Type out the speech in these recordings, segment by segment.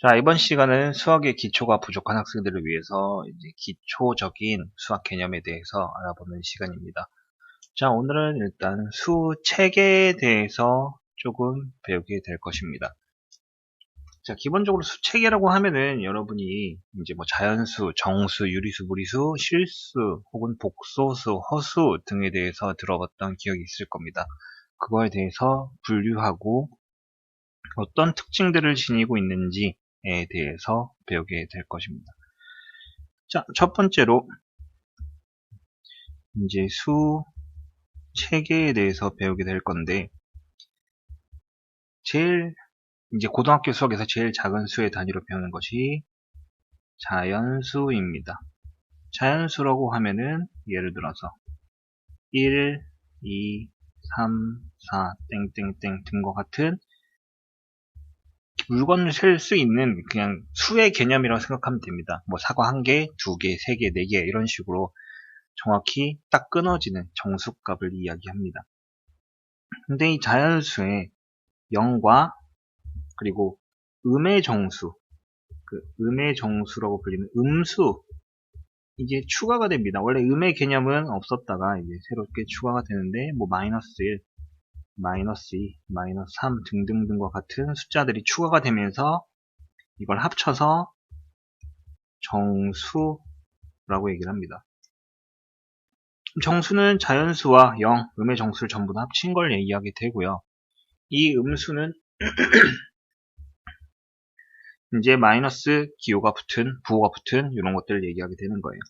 자, 이번 시간은 수학의 기초가 부족한 학생들을 위해서 이제 기초적인 수학 개념에 대해서 알아보는 시간입니다. 자, 오늘은 일단 수 체계에 대해서 조금 배우게 될 것입니다. 자, 기본적으로 수 체계라고 하면은 여러분이 이제 뭐 자연수, 정수, 유리수, 무리수, 실수, 혹은 복소수, 허수 등에 대해서 들어봤던 기억이 있을 겁니다. 그거에 대해서 분류하고 어떤 특징들을 지니고 있는지 에 대해서 배우게 될 것입니다. 자, 첫 번째로 이제 수 체계에 대해서 배우게 될 건데 제일 이제 고등학교 수학에서 제일 작은 수의 단위로 배우는 것이 자연수입니다. 자연수라고 하면은 예를 들어서 1, 2, 3, 4, 땡땡땡 등과 같은 물건을 셀 수 있는 그냥 수의 개념이라고 생각하면 됩니다. 뭐 사과 한 개, 두 개, 세 개, 네 개 이런 식으로 정확히 딱 끊어지는 정수값을 이야기합니다. 근데 이 자연수의 0과 그리고 음의 정수, 그 음의 정수라고 불리는 음수 이제 추가가 됩니다. 원래 음의 개념은 없었다가 이제 새롭게 추가가 되는데 뭐 마이너스 1, 마이너스 2, 마이너스 3 등등등과 같은 숫자들이 추가가 되면서 이걸 합쳐서 정수라고 얘기를 합니다. 정수는 자연수와 0, 음의 정수를 전부 다 합친 걸 얘기하게 되고요. 이 음수는 이제 마이너스 기호가 붙은, 부호가 붙은 이런 것들을 얘기하게 되는 거예요.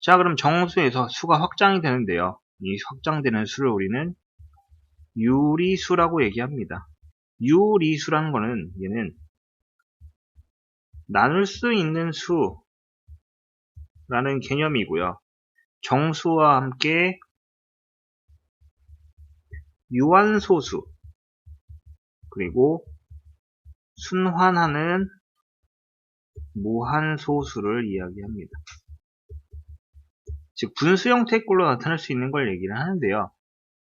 자, 그럼 정수에서 수가 확장이 되는데요. 이 확장되는 수를 우리는 유리수라고 얘기합니다. 유리수라는 거는 얘는 나눌 수 있는 수라는 개념이고요. 정수와 함께 유한소수 그리고 순환하는 무한소수를 이야기합니다. 즉 분수 형태의 꼴로 나타날 수 있는 걸 얘기를 하는데요.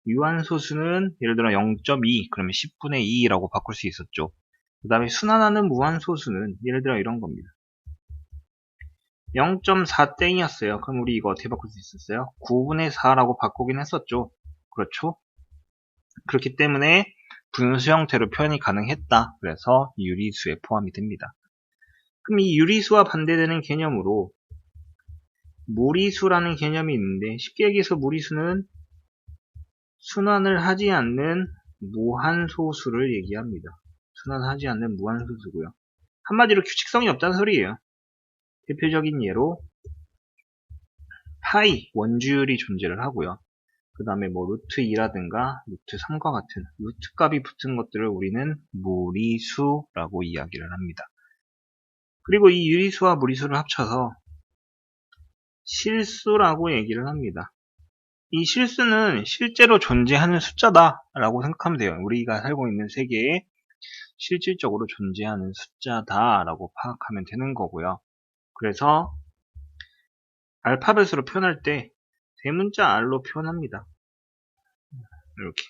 유한소수는 예를 들어 0.2 그러면 10분의 2라고 바꿀 수 있었죠. 그 다음에 순환하는 무한소수는 예를 들어 이런 겁니다. 0.4 땡이었어요. 그럼 우리 이거 어떻게 바꿀 수 있었어요? 9분의 4라고 바꾸긴 했었죠. 그렇죠? 그렇기 때문에 분수 형태로 표현이 가능했다. 그래서 유리수에 포함이 됩니다. 그럼 이 유리수와 반대되는 개념으로 무리수라는 개념이 있는데 쉽게 얘기해서 무리수는 순환을 하지 않는 무한소수를 얘기합니다. 순환하지 않는 무한소수고요. 한마디로 규칙성이 없다는 소리예요. 대표적인 예로 파이 원주율이 존재를 하고요. 그 다음에 뭐 루트 2라든가 루트 3과 같은 루트 값이 붙은 것들을 우리는 무리수라고 이야기를 합니다. 그리고 이 유리수와 무리수를 합쳐서 실수라고 얘기를 합니다. 이 실수는 실제로 존재하는 숫자다라고 생각하면 돼요. 우리가 살고 있는 세계에 실질적으로 존재하는 숫자다라고 파악하면 되는 거고요. 그래서 알파벳으로 표현할 때 대문자 R로 표현합니다. 이렇게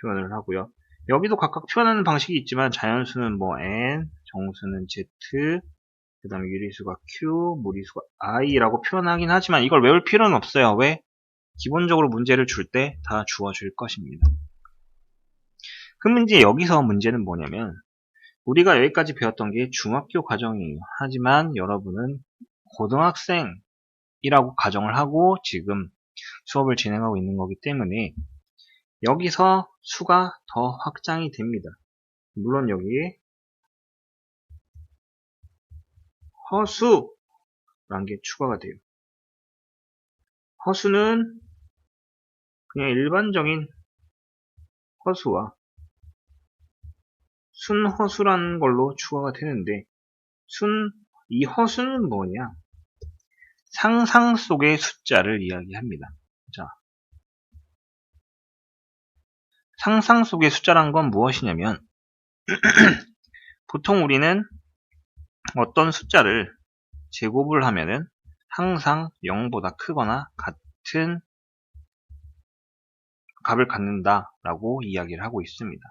표현을 하고요. 여기도 각각 표현하는 방식이 있지만 자연수는 뭐 n, 정수는 z, 그 다음에 유리수가 q, 무리수가 i라고 표현하긴 하지만 이걸 외울 필요는 없어요. 왜? 기본적으로 문제를 줄 때 다 주어줄 것입니다. 그럼 이제 여기서 문제는 뭐냐면 우리가 여기까지 배웠던 게 중학교 과정이에요. 하지만 여러분은 고등학생이라고 가정을 하고 지금 수업을 진행하고 있는 거기 때문에 여기서 수가 더 확장이 됩니다. 물론 여기에 허수라는 게 추가가 돼요. 허수는 그냥 일반적인 허수와 순허수라는 걸로 추가가 되는데 순, 이 허수는 뭐냐? 상상 속의 숫자를 이야기합니다. 자, 상상 속의 숫자란 건 무엇이냐면 보통 우리는 어떤 숫자를 제곱을 하면은 항상 0보다 크거나 같은 값을 갖는다 라고 이야기를 하고 있습니다.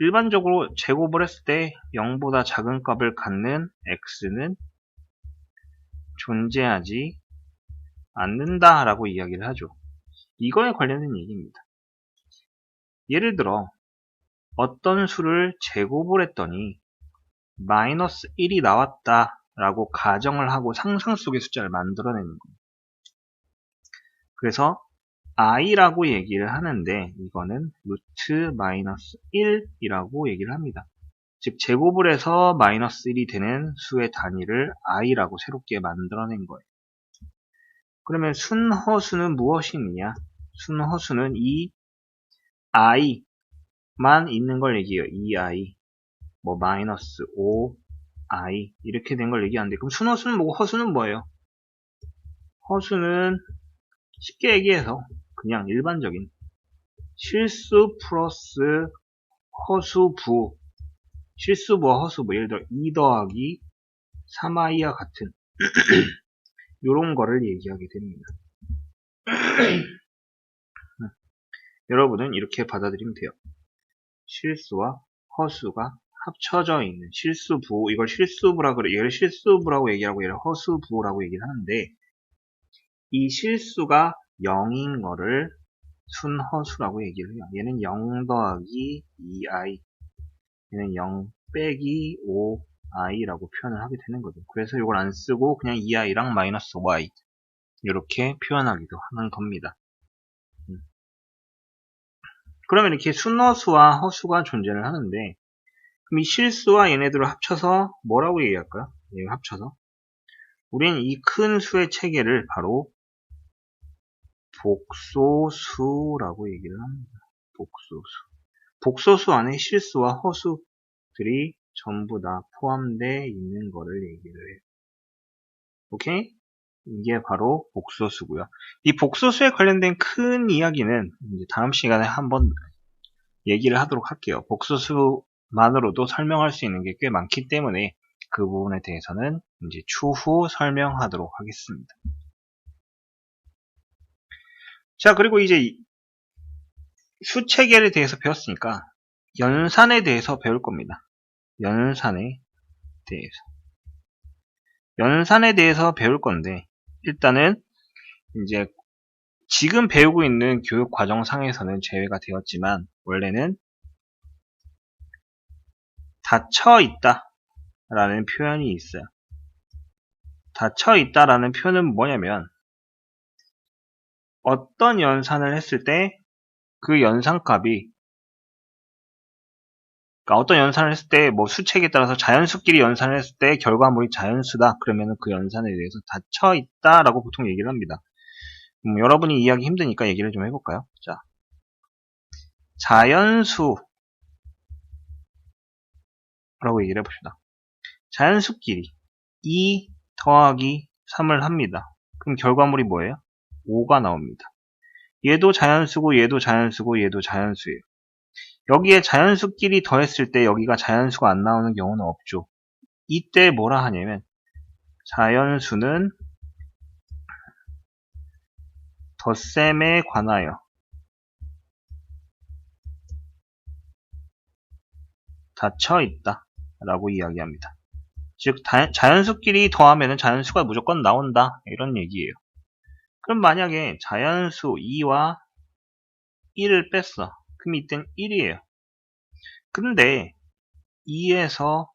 일반적으로 제곱을 했을 때 0보다 작은 값을 갖는 x는 존재하지 않는다 라고 이야기를 하죠. 이거에 관련된 얘기입니다. 예를 들어 어떤 수를 제곱을 했더니 마이너스 1이 나왔다 라고 가정을 하고 상상 속의 숫자를 만들어내는 거예요. 그래서 i라고 얘기를 하는데 이거는 루트 마이너스 1이라고 얘기를 합니다. 즉 제곱을 해서 마이너스 1이 되는 수의 단위를 i라고 새롭게 만들어낸 거예요. 그러면 순허수는 무엇이냐? 순허수는 이 i만 있는 걸 얘기해요. 이 i 뭐 마이너스 5 i 이렇게 된 걸 얘기하는데 그럼 순허수는 뭐고 허수는 뭐예요? 허수는 쉽게 얘기해서 그냥 일반적인 실수 플러스 허수부 실수부와 허수부 예를 들어 2 더하기 3i와 같은 이런 거를 얘기하게 됩니다. 여러분은 이렇게 받아들이면 돼요. 실수와 허수가 합쳐져 있는 실수부 이걸 실수부라 그래 얘를 실수부라고 얘기하고 얘를 허수부라고 얘기를 하는데 이 실수가 0인 거를 순허수라고 얘기를 해요. 얘는 0 더하기 2i 얘는 0 빼기 5i라고 표현을 하게 되는 거죠. 그래서 이걸 안 쓰고 그냥 2i랑 마이너스 5i 이렇게 표현하기도 하는 겁니다. 음. 그러면 이렇게 순허수와 허수가 존재를 하는데 그럼 이 실수와 얘네들을 합쳐서 뭐라고 얘기할까요? 얘 합쳐서 우리는 이 큰 수의 체계를 바로 복소수라고 얘기를 합니다. 복소수. 복소수 안에 실수와 허수들이 전부 다 포함되어 있는 거를 얘기를 해요. 오케이? 이게 바로 복소수고요. 이 복소수에 관련된 큰 이야기는 다음 시간에 한번 얘기를 하도록 할게요. 복소수만으로도 설명할 수 있는 게 꽤 많기 때문에 그 부분에 대해서는 이제 추후 설명하도록 하겠습니다. 자, 그리고 이제 수체계에 대해서 배웠으니까 연산에 대해서 배울 겁니다. 연산에 대해서. 연산에 대해서 배울 건데 일단은 이제 지금 배우고 있는 교육 과정상에서는 제외가 되었지만 원래는 닫혀 있다 라는 표현이 있어요. 닫혀 있다라는 표현은 뭐냐면 어떤 연산을 했을 때 그 연산값이 그러니까 어떤 연산을 했을 때 뭐 수책에 따라서 자연수끼리 연산을 했을 때 결과물이 자연수다 그러면 그 연산에 대해서 닫혀 있다라고 보통 얘기를 합니다. 음, 여러분이 이해하기 힘드니까 얘기를 좀 해볼까요? 자, 자연수라고 얘기를 해봅시다. 자연수끼리 2 더하기 3을 합니다. 그럼 결과물이 뭐예요? 5가 나옵니다. 얘도 자연수고 얘도 자연수고 얘도 자연수예요. 여기에 자연수끼리 더했을 때 여기가 자연수가 안 나오는 경우는 없죠. 이때 뭐라 하냐면 자연수는 덧셈에 관하여 닫혀 있다 라고 이야기합니다. 즉 자연수끼리 더하면 자연수가 무조건 나온다 이런 얘기예요. 그럼 만약에 자연수 2와 1을 뺐어. 그럼 이땐 1이에요. 근데 2에서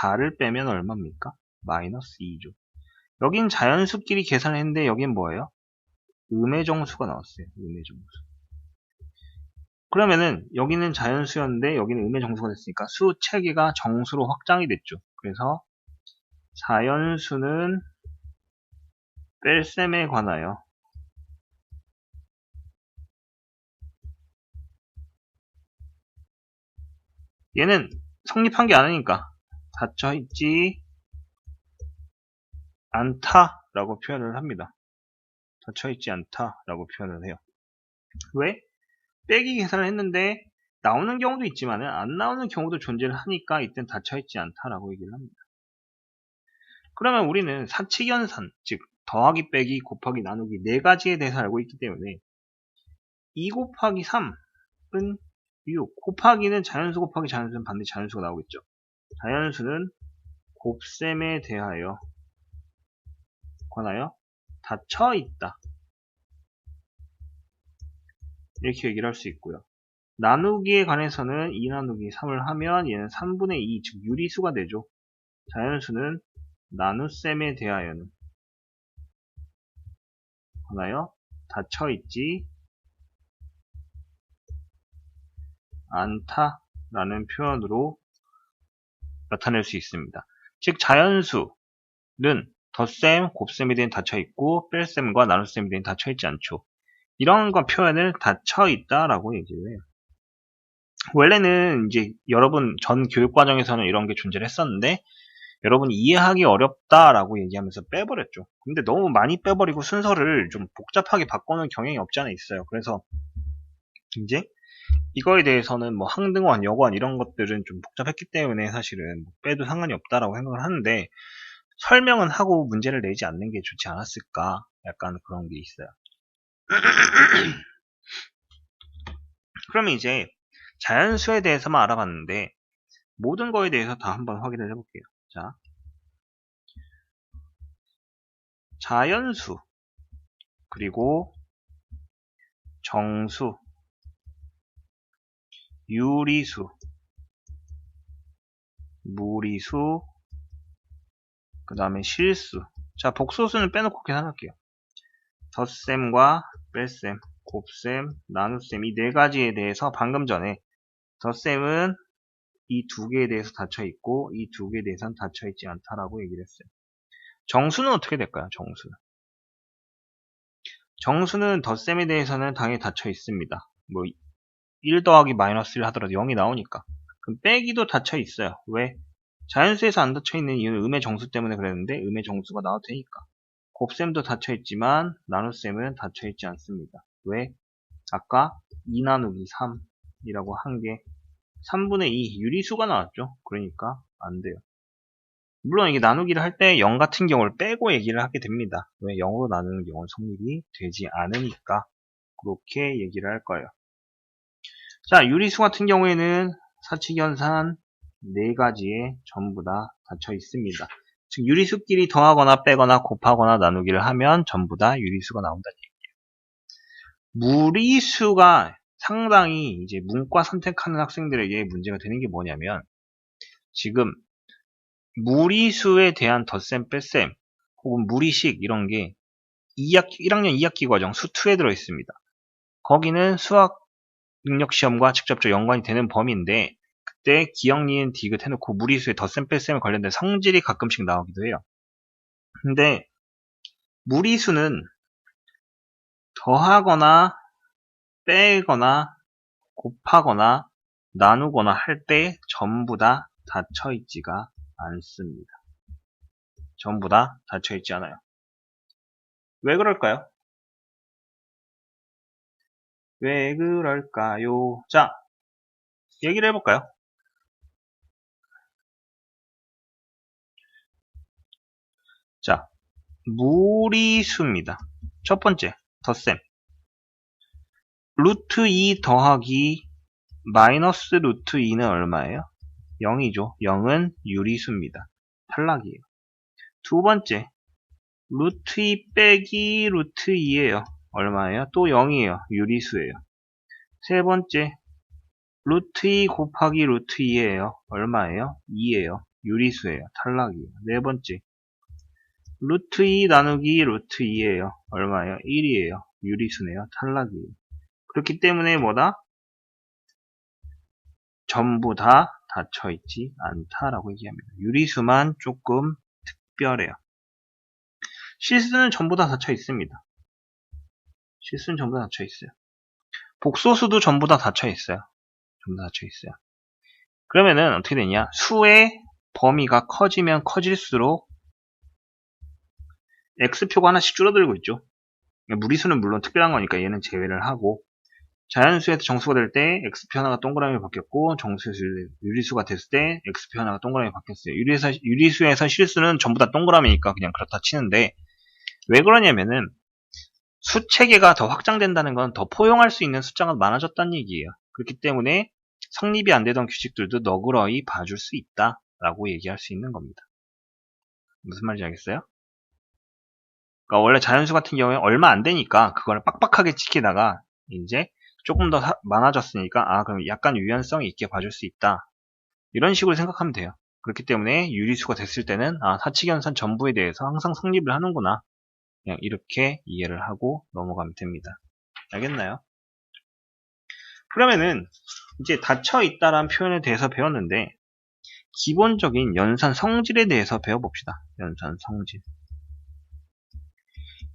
4를 빼면 얼마입니까? 마이너스 2죠. 여긴 자연수끼리 계산했는데 여긴 뭐예요? 음의 정수가 나왔어요. 음의 정수. 그러면은 여기는 자연수였는데 여기는 음의 정수가 됐으니까 수 체계가 정수로 확장이 됐죠. 그래서 자연수는 뺄셈에 관하여 얘는 성립한 게 아니니까 닫혀있지 않다 라고 표현을 합니다. 닫혀있지 않다 라고 표현을 해요. 왜? 빼기 계산을 했는데 나오는 경우도 있지만 안 나오는 경우도 존재를 하니까 이땐 닫혀있지 않다라고 얘기를 합니다. 그러면 우리는 사칙연산, 즉 더하기 빼기 곱하기 나누기 네 가지에 대해서 알고 있기 때문에 2 곱하기 3은 6 곱하기는 자연수 곱하기 자연수는 반드시 자연수가 나오겠죠. 자연수는 곱셈에 대하여 관하여 닫혀 있다. 이렇게 얘기를 할 수 있고요. 나누기에 관해서는 2 나누기 3을 하면 얘는 3분의 2, 즉 유리수가 되죠. 자연수는 나눗셈에 대하여는 관하여 닫혀 있지 않다라는 표현으로 나타낼 수 있습니다. 즉 자연수는 덧셈, 곱셈에 대한 닫혀 있고 뺄셈과 나눗셈에 대한 닫혀 있지 않죠. 이런 거 표현을 닫혀 있다라고 얘기를 해요. 원래는 이제 여러분 전 교육 과정에서는 이런 게 존재를 했었는데 여러분이 이해하기 어렵다라고 얘기하면서 빼버렸죠. 근데 너무 많이 빼버리고 순서를 좀 복잡하게 바꾸는 경향이 없지 않아 있어요. 그래서 이제 이거에 대해서는 뭐 항등원, 여관 이런 것들은 좀 복잡했기 때문에 사실은 뭐 빼도 상관이 없다라고 생각을 하는데 설명은 하고 문제를 내지 않는 게 좋지 않았을까 약간 그런 게 있어요. 그러면 이제 자연수에 대해서만 알아봤는데 모든 거에 대해서 다 한번 확인을 해볼게요. 자, 자연수 그리고 정수 유리수 무리수 그 다음에 실수. 자 복소수는 빼놓고 계산할게요. 덧셈과 뺄셈 곱셈 나눗셈 이 네 가지에 대해서 방금 전에 덧셈은 이 두 개에 대해서 닫혀 있고 이 두 개에 대해서는 닫혀 있지 않다라고 얘기를 했어요 정수는 어떻게 될까요 정수는 정수는 덧셈에 대해서는 당연히 닫혀 있습니다 뭐 1 더하기 마이너스 1 하더라도 0이 나오니까. 그럼 빼기도 닫혀 있어요. 왜? 자연수에서 안 닫혀 있는 이유는 음의 정수 때문에 그랬는데 음의 정수가 나와도 되니까. 곱셈도 닫혀 있지만 나눗셈은 닫혀 있지 않습니다. 왜? 아까 2 나누기 3이라고 한 게 3분의 2 유리수가 나왔죠. 그러니까 안 돼요. 물론 이게 나누기를 할 때 0 같은 경우를 빼고 얘기를 하게 됩니다. 왜 0으로 나누는 경우는 성립이 되지 않으니까 그렇게 얘기를 할 거예요. 자, 유리수 같은 경우에는 사칙 연산 네 가지에 전부 다 닫혀 있습니다. 즉 유리수끼리 더하거나 빼거나 곱하거나 나누기를 하면 전부 다 유리수가 나온다는 얘기예요. 무리수가 상당히 이제 문과 선택하는 학생들에게 문제가 되는 게 뭐냐면 지금 무리수에 대한 덧셈 뺄셈 혹은 무리식 이런 게 2학기, 1학년 2학기 과정 수2에 들어 있습니다. 거기는 수학 능력 시험과 직접적 연관이 되는 범위인데 그때 기억, 니은, 디귿 해놓고 무리수에 덧셈 뺄셈에 관련된 성질이 가끔씩 나오기도 해요. 근데 무리수는 더하거나 빼거나 곱하거나 나누거나 할 때 전부 다 닫혀 있지가 않습니다. 전부 다 닫혀 있지 않아요. 왜 그럴까요? 왜 그럴까요? 자, 얘기를 해볼까요? 자, 무리수입니다. 첫 번째, 덧셈. 루트 2 더하기 마이너스 루트 2는 얼마예요? 0이죠. 0은 유리수입니다. 탈락이에요. 두 번째, 루트 2 빼기 루트 2예요. 얼마예요? 또 0이에요. 유리수예요. 세 번째, 루트 2 곱하기 루트 2예요. 얼마예요? 2예요. 유리수예요. 탈락이에요. 네 번째, 루트 2 나누기 루트 2예요. 얼마예요? 1이에요. 유리수네요. 탈락이에요. 그렇기 때문에 뭐다? 전부 다 닫혀있지 않다라고 얘기합니다. 유리수만 조금 특별해요. 실수는 전부 다 닫혀 있습니다. 실수는 전부 다 닫혀 있어요. 복소수도 전부 다 닫혀 있어요. 전부 다 닫혀 있어요. 그러면은 어떻게 되냐? 수의 범위가 커지면 커질수록 x표가 하나씩 줄어들고 있죠. 무리수는 물론 특별한 거니까 얘는 제외를 하고 자연수에서 정수가 될 때 x표 하나가 동그라미 바뀌었고 정수에서 유리수가 됐을 때 x표 하나가 동그라미 바뀌었어요. 유리에서, 유리수에서 실수는 전부 다 동그라미니까 그냥 그렇다 치는데 왜 그러냐면은 수체계가 더 확장된다는 건 더 포용할 수 있는 숫자가 많아졌다는 얘기예요. 그렇기 때문에 성립이 안 되던 규칙들도 너그러이 봐줄 수 있다 라고 얘기할 수 있는 겁니다. 무슨 말인지 알겠어요? 그러니까 원래 자연수 같은 경우에 얼마 안 되니까 그걸 빡빡하게 지키다가 이제 조금 더 사- 많아졌으니까 아 그럼 약간 유연성이 있게 봐줄 수 있다 이런 식으로 생각하면 돼요. 그렇기 때문에 유리수가 됐을 때는 아 사칙연산 전부에 대해서 항상 성립을 하는구나 그냥 이렇게 이해를 하고 넘어가면 됩니다. 알겠나요? 그러면은 이제 닫혀 있다라는 표현에 대해서 배웠는데 기본적인 연산 성질에 대해서 배워봅시다. 연산 성질.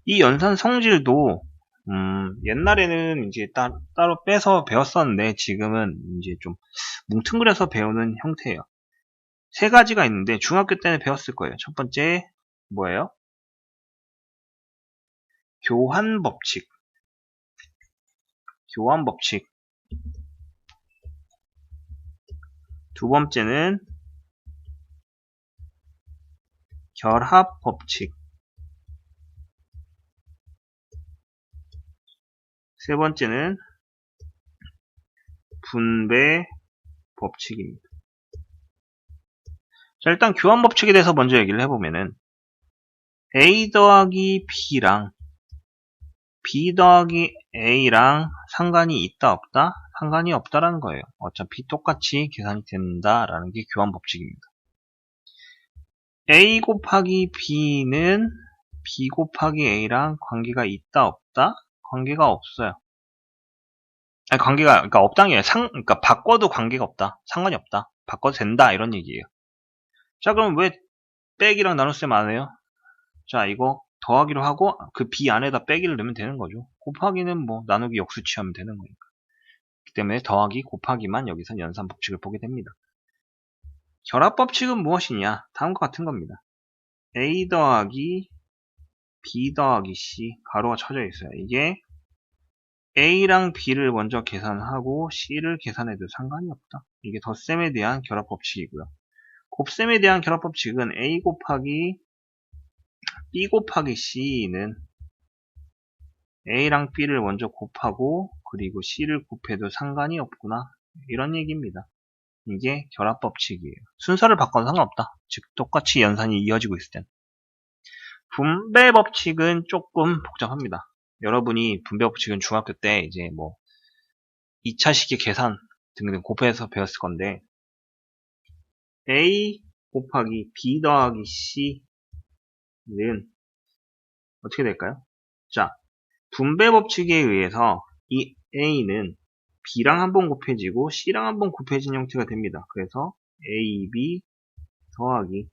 이 연산 성질도 음, 옛날에는 이제 따, 따로 빼서 배웠었는데 지금은 이제 좀 뭉뚱그려서 배우는 형태예요. 세 가지가 있는데 중학교 때는 배웠을 거예요. 첫 번째 뭐예요? 교환 법칙. 교환 법칙. 두 번째는 결합 법칙. 세 번째는 분배 법칙입니다. 자, 일단 교환 법칙에 대해서 먼저 얘기를 해보면은 a 더하기 b랑 b 더하기 a랑 상관이 있다 없다? 상관이 없다라는 거예요. 어차피 똑같이 계산이 된다라는 게 교환 법칙입니다. a 곱하기 b는 b 곱하기 a랑 관계가 있다 없다? 관계가 없어요. 아니, 관계가, 그러니까 아니라 상, 그러니까 바꿔도 관계가 없다. 상관이 없다. 바꿔도 된다. 이런 얘기예요. 자, 그럼 왜 빼기랑 나눗셈 안 해요? 자, 이거 더하기로 하고 그 b 안에다 빼기를 넣으면 되는 거죠. 곱하기는 뭐 나누기 역수 취하면 되는 거니까. 그렇기 때문에 더하기 곱하기만 여기서 연산 법칙을 보게 됩니다. 결합 법칙은 무엇이냐? 다음과 같은 겁니다. a 더하기 b 더하기 c 가로가 쳐져 있어요. 이게 a랑 b를 먼저 계산하고 c를 계산해도 상관이 없다. 이게 덧셈에 대한 결합 법칙이고요. 곱셈에 대한 결합 법칙은 a 곱하기 b 곱하기 c는 a랑 b를 먼저 곱하고 그리고 c를 곱해도 상관이 없구나. 이런 얘기입니다. 이게 결합 법칙이에요. 순서를 바꿔도 상관없다. 즉 똑같이 연산이 이어지고 있을 땐. 분배 법칙은 조금 복잡합니다. 여러분이 분배 법칙은 중학교 때 이제 뭐 2차 식의 계산 등등 곱해서 배웠을 건데 a 곱하기 b 더하기 c는 어떻게 될까요? 자, 분배 법칙에 의해서 이 a는 b랑 한 번 곱해지고 c랑 한 번 곱해진 형태가 됩니다. 그래서 ab 더하기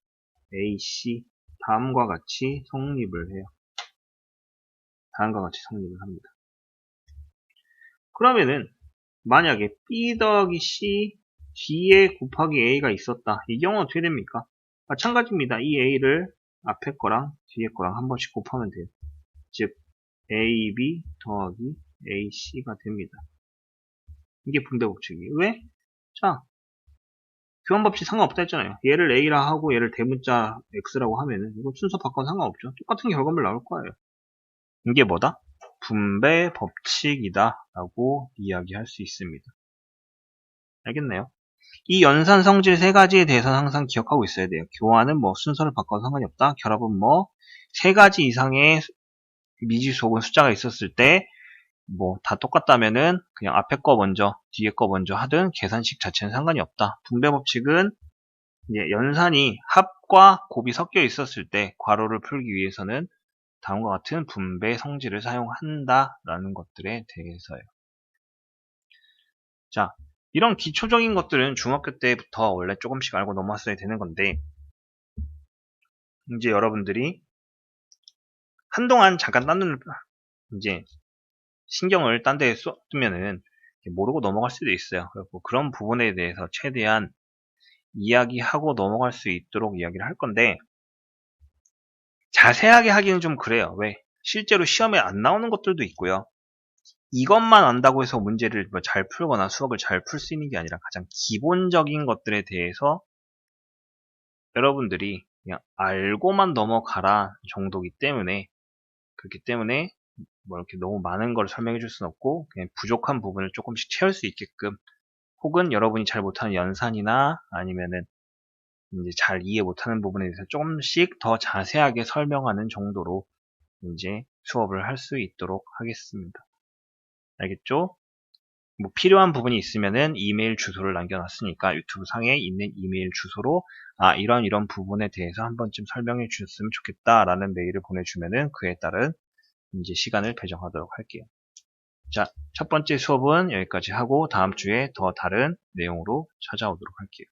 ac 다음과 같이 성립을 해요. 다음과 같이 성립을 합니다. 그러면은 만약에 b 더하기 c 뒤에 곱하기 a가 있었다. 이 경우는 어떻게 됩니까? 마찬가지입니다. 이 a를 앞에 거랑 뒤에 거랑 한 번씩 곱하면 돼요. 즉 ab 더하기 ac가 됩니다. 이게 분배 법칙이에요. 왜? 자, 교환법칙 상관없다 했잖아요. 얘를 a라 하고 얘를 대문자 x라고 하면은 이거 순서 바꿔도 상관없죠. 똑같은 결과물 나올 거예요. 이게 뭐다? 분배 법칙이다 라고 이야기할 수 있습니다. 알겠나요? 이 연산 성질 세 가지에 대해서는 항상 기억하고 있어야 돼요. 교환은 뭐 순서를 바꿔도 상관이 없다. 결합은 뭐 세 가지 이상의 미지수 혹은 숫자가 있었을 때 뭐 다 똑같다면은 그냥 앞에 거 먼저 뒤에 거 먼저 하든 계산식 자체는 상관이 없다. 분배 법칙은 이제 연산이 합과 곱이 섞여 있었을 때 괄호를 풀기 위해서는 다음과 같은 분배 성질을 사용한다라는 것들에 대해서요. 자, 이런 기초적인 것들은 중학교 때부터 원래 조금씩 알고 넘어왔어야 되는 건데 이제 여러분들이 한동안 잠깐 딴 눈을 이제 신경을 딴 데에 쏟으면은 모르고 넘어갈 수도 있어요. 그리고 그런 부분에 대해서 최대한 이야기하고 넘어갈 수 있도록 이야기를 할 건데 자세하게 하기는 좀 그래요. 왜? 실제로 시험에 안 나오는 것들도 있고요. 이것만 안다고 해서 문제를 뭐잘 풀거나 수업을 잘 풀 수 있는 게 아니라 가장 기본적인 것들에 대해서 여러분들이 그냥 알고만 넘어가라 정도기 때문에 그렇기 때문에 뭐 이렇게 너무 많은 걸 설명해 줄 수는 없고 그냥 부족한 부분을 조금씩 채울 수 있게끔 혹은 여러분이 잘 못하는 연산이나 아니면은 이제 잘 이해 못하는 부분에 대해서 조금씩 더 자세하게 설명하는 정도로 이제 수업을 할 수 있도록 하겠습니다. 알겠죠? 뭐 필요한 부분이 있으면은 이메일 주소를 남겨놨으니까 유튜브 상에 있는 이메일 주소로 아 이런 이런 부분에 대해서 한 번쯤 설명해 주셨으면 좋겠다라는 메일을 보내주면은 그에 따른 이제 시간을 배정하도록 할게요. 자, 첫 번째 수업은 여기까지 하고 다음 주에 더 다른 내용으로 찾아오도록 할게요.